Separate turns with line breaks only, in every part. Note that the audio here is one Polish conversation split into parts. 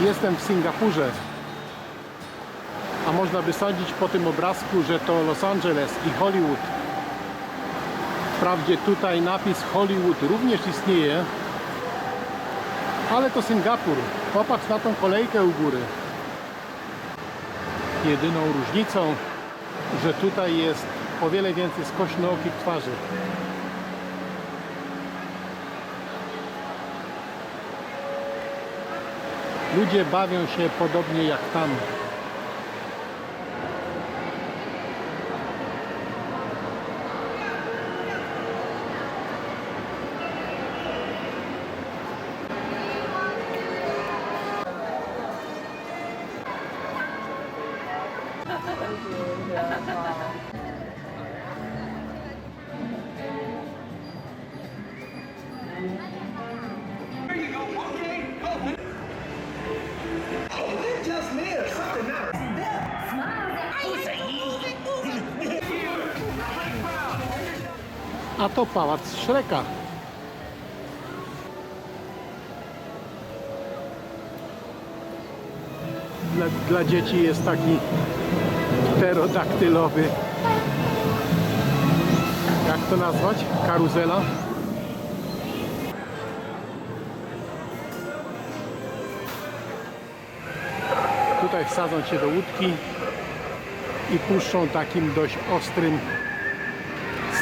Jestem w Singapurze. A można by sądzić po tym obrazku, że to Los Angeles i Hollywood. Wprawdzie tutaj napis Hollywood również istnieje, ale to Singapur. Popatrz na tą kolejkę u góry. Jedyną różnicą, że tutaj jest o wiele więcej skośnookich twarzy. Ludzie bawią się podobnie jak tam. A to pałac Szreka. Dla, dla dzieci jest taki pterodaktylowy. Jak to nazwać? Karuzela? Tutaj wsadzą cię do łódki i puszczą takim dość ostrym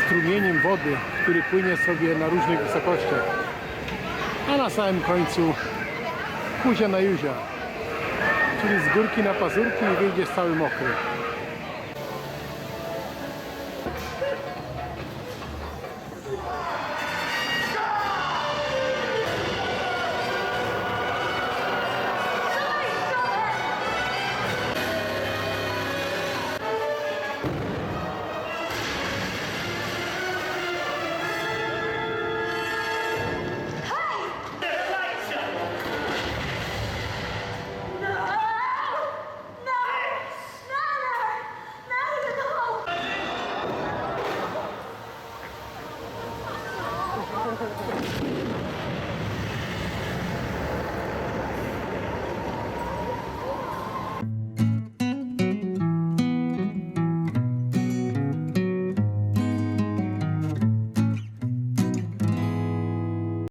strumieniem wody, który płynie sobie na różnych wysokościach. A na samym końcu kuzia na juzia, czyli z górki na pazurki i wyjdziesz cały mokry. Thank you.